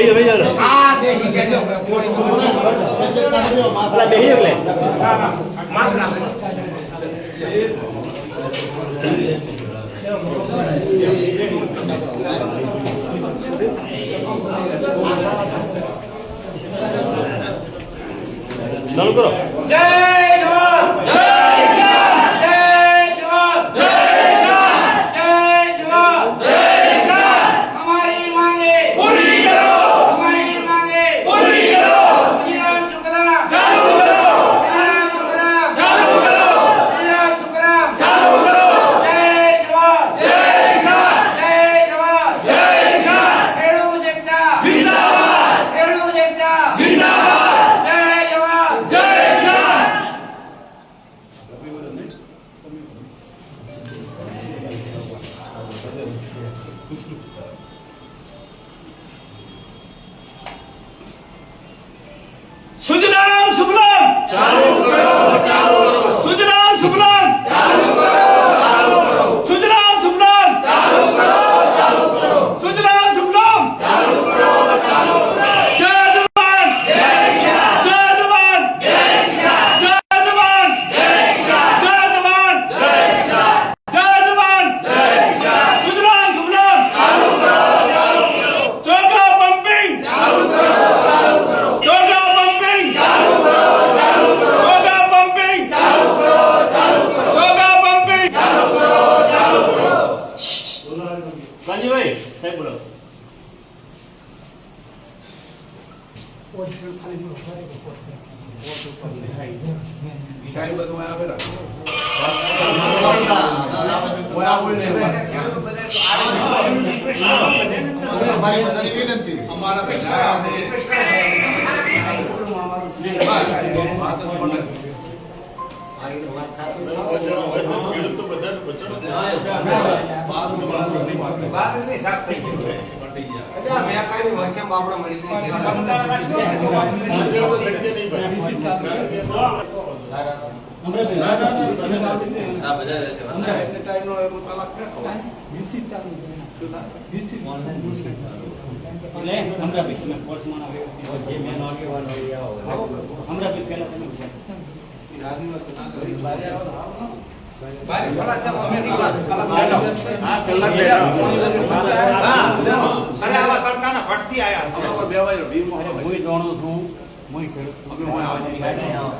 બે બે જાવ આ બેસી ગયા જો, કોઈ પેલા Спасибо. અમારી બધાની વિનંતી અચ્છા, મેં કાંઈ વાંચ્યા બાપડા મળી જાય એટલે હમણાં પછી તમે કોર્ટમાં આવ્યો જે મેન આગેવાન હોય આવો. હમણાં પછી પહેલા તમે ઊભા હા કલાક અરે આવા તડકાના ભટથી આયા છે. હું જાણું છું. હું ખેડૂત સાહેબને આવે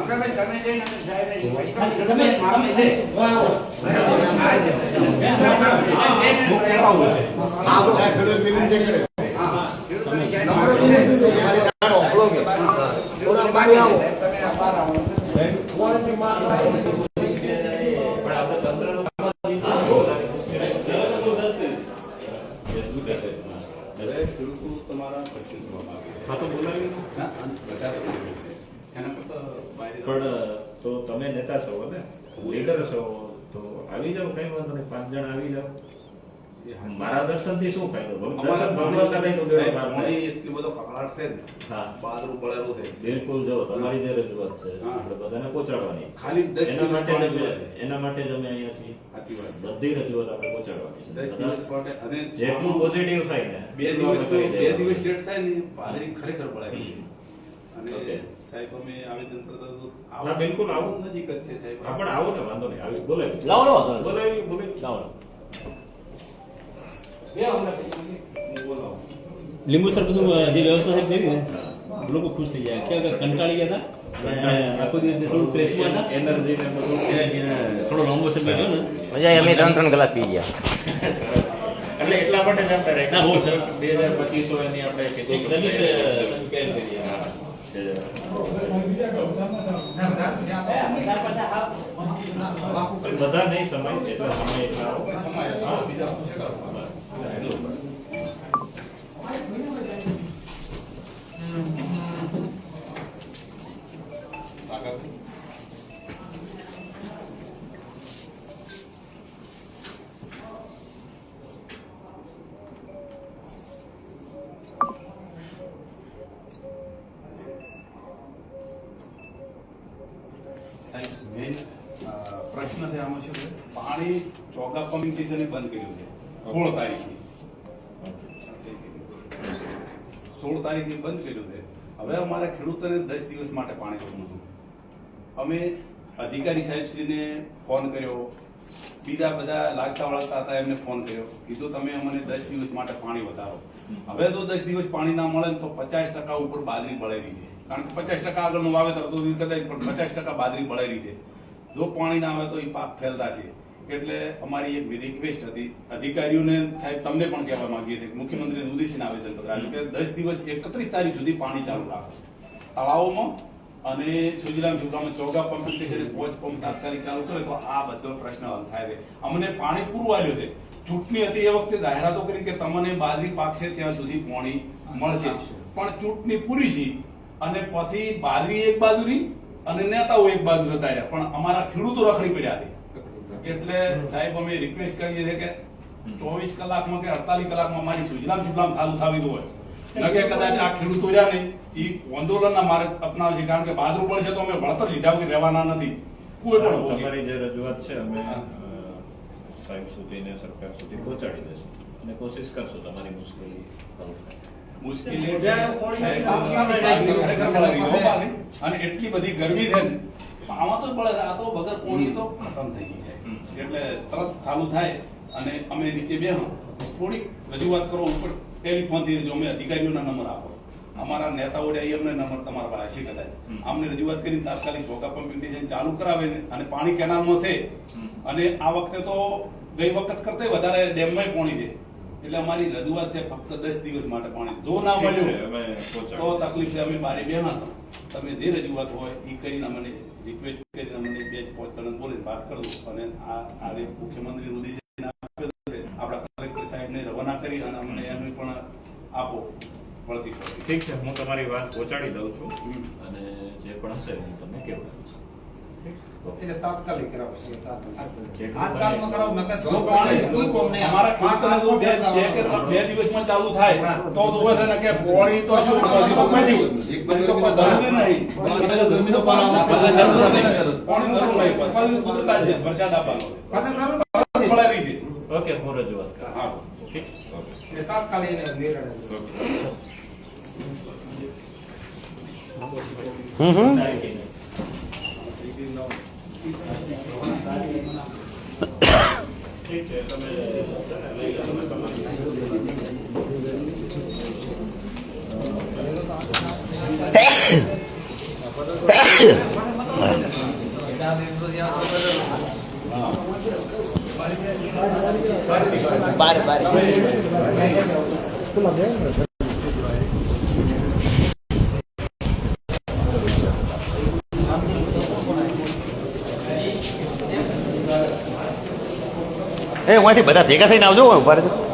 તમે તમે છે આ બધા ખેડૂત વિનંતી કરે નંબર વિનંતી છે. મારી ગાડો ઓળો કે. પણ તો તમે નેતા છો ને લીડર છો, તો આવી જાવ કઈ વાંધો નહીં. પાંચ જણ આવી જાવ મારા દર્શનથી શું ફાયદો? દર્શન નહીં બિલકુલ જો તમારી જે રજૂઆત છે હા. આપણે બધાને પહોંચાડવાની. ખાલી દસ એના માટે એના માટે જ અમે અહીંયા છીએ. સાચી વાત. બધી રજૂઆત આપણે પહોંચાડવાની દસ દિવસ માટે અને જેટલું પોઝિટિવ થાય ને બે દિવસ બે દિવસ લેટ થાય ને પાદરી ખરેખર પડાય અને સાહેબ અમે આવેદન કરતા બિલકુલ આવું. નજીક જ છે સાહેબ. પણ આવો ને વાંધો નહીં. આવી બોલાવી. લાવો, લાવો, બોલાવી બોલાવી. લીંબુ સર બધું જે વ્યવસ્થા છે કરી ને લોકો ખુશ થઈ જાય કે કંટાળી ગયા હતા અને આખો દિવસ થોડું પ્રેસમાં હતા એનર્જી ને બધું એનર્જીને થોડો લાંબો સમય ગયો ને મજા આવી, અમે ત્રણ ત્રણ ગ્લાસ પી ગયા એટલે એટલા માટે જ આપણે ના, બહુ સરસ. બે હજાર પચીસો એની આપણે કીધું એક કે રમેશ, કેમ કરીએ? હા. પણ બધા નહીં સમય એટલા સમય એટલા હા, બીજા પ્રશ્ન છે આમાં શું છે? પાણી ચોગા પમ્પિંગ સ્ટેશને બંધ કર્યું છે. સોળ તારીખથી સોળ તારીખની બંધ કર્યું છે. હવે અમારે ખેડૂતોને દસ દિવસ માટે પાણી જોતું હતું. અમે અધિકારી સાહેબશ્રીને ફોન કર્યો. બીજા બધા લાગતા વળગતા હતા એમને ફોન કર્યો. કીધું, તમે અમને દસ દિવસ માટે પાણી વધારો. હવે તો દસ દિવસ પાણી ના મળે તો પચાસ ટકા ઉપર બાજરી બળેલી છે કારણ કે પચાસ ટકા આગળનું વાવેતર હતું કદાચ પણ પચાસ ટકા બાજરી બળેલી છે જો પાણી ના આવે તો એ પાક ફેલતા છે. એટલે અમારી એક રિક્વેસ્ટ હતી. અધિકારીઓને સાહેબ તમને પણ કહેવા માંગીએ છીએ મુખ્યમંત્રી ઉદ્દેશીને આવેદન પત્ર આપ્યું કે દસ દિવસ એકત્રીસ તારીખ સુધી પાણી ચાલુ રાખો. તળાવોમાં અને સુજલામ સુફલામ ચોગા પંપ છે પોચ પંપ તાત્કાલિક ચાલુ કરે તો આ બધો પ્રશ્ન હલ થાય છે. અમને પાણી પૂરું આવ્યું છે. ચૂંટણી હતી એ વખતે જાહેરાતો કરી કે તમને બાજરી પાકશે ત્યાં સુધી પાણી મળશે. પણ ચૂંટણી પૂરી છે અને પછી બાજરી એક બાજુ રહી અને નેતાઓ એક બાજુ જતા રહ્યા. પણ અમારા ખેડૂતો રખડી પડ્યા છે. એટલે સાહેબ અમે રિક્વેસ્ટ કરીએ છીએ કે ચોવીસ કલાકમાં કે અડતાલીસ કલાકમાં મારી સુજલામ સુજલામ ચાલુ થવી હોય નકે કદાચ આ ખેડૂતો રહ્યા ને એ આંદોલનના માર્ગ અપનાવે છે કારણ કે બહાદુર છે તો અમે વળતર લીધા વગર રહેવાના નથી કોઈ પણ તમારી જે રજૂઆત છે અમે સાહેબ સુધી ને સરકાર સુધી પહોંચાડી દેશે અને કોશિશ કરશું તમારી મુશ્કેલી હલ થાય મુશ્કેલી પાણી પાણી. અને એટલી બધી ગરમી છે આમાં તો બળે આ તો વગર પોણી તો ખતમ થઈ ગઈ છે. એટલે તરત ચાલુ થાય અને અમે નીચે બેહો. થોડીક રજૂઆત કરો ઉપર ટેલિફોનથી જો અમે અધિકારીઓના નંબર આપો. અમારા નેતાઓ અહીં અમને નંબર તમારા પાસે હશે કદાચ. અમને રજૂઆત કરીને તાત્કાલિક ચોકા પંપિંગ સ્ટેશન ચાલુ કરાવે ને અને પાણી કેનાલમાં છે. અને આ વખતે તો ગઈ વખત કરતા વધારે ડેમમાં પાણી છે. એટલે અમારી રજૂઆત છે ફક્ત દસ દિવસ માટે પાણી. જો ના મળ્યું તો. તકલીફ છે અમે બારે બે ના તમે જે રજૂઆત હોય એ કરીને મને રિક્વેસ્ટ કરીને મને બે ત્રણ બોલીને વાત કરું અને આ આજે મુખ્યમંત્રી ઉદ્દેશ આપેલ છે. આપણા કલેક્ટર સાહેબને રવાના કરી અને અમને એનું પણ આપો વળતી ઠીક છે હું તમારી વાત પહોંચાડી દઉં છું અને જે પણ હશે હું તમને કહેવડાવીશ એટલે તાત્કાલિક કરાવશે તાત્કાલિક જેટલું હાથકાલમાં કરાવો મેં કહ્યું, જો જો પાણી પાણી કોઈ કોમ નહીં અમારા ખેડૂતોને જો બે બે કે ત્રણ- બે દિવસમાં ચાલુ થાય તો તો હોય ને કે પાણી તો શું પાણી તો નથી. પાણી તો કોઈ ધરતી નહીં. ગરમીનો પાર આવે. પાણી જરૂર નહીં પાણી કુદરતા જ છે વરસાદ આપવાનો છે. પાછળ જરૂર નથી. પડાવી દે ઓકે હું રજૂઆત કરું હા ઠીક ઓકે એટલે તાત્કાલિક એને નિર્ણય ઓકે હમ હમ ઠીક છે તમે લઈ લો તમે તમારી બારે બારે એ હું બધા ભેગા થઈને આવજો ઊભા રહેજો.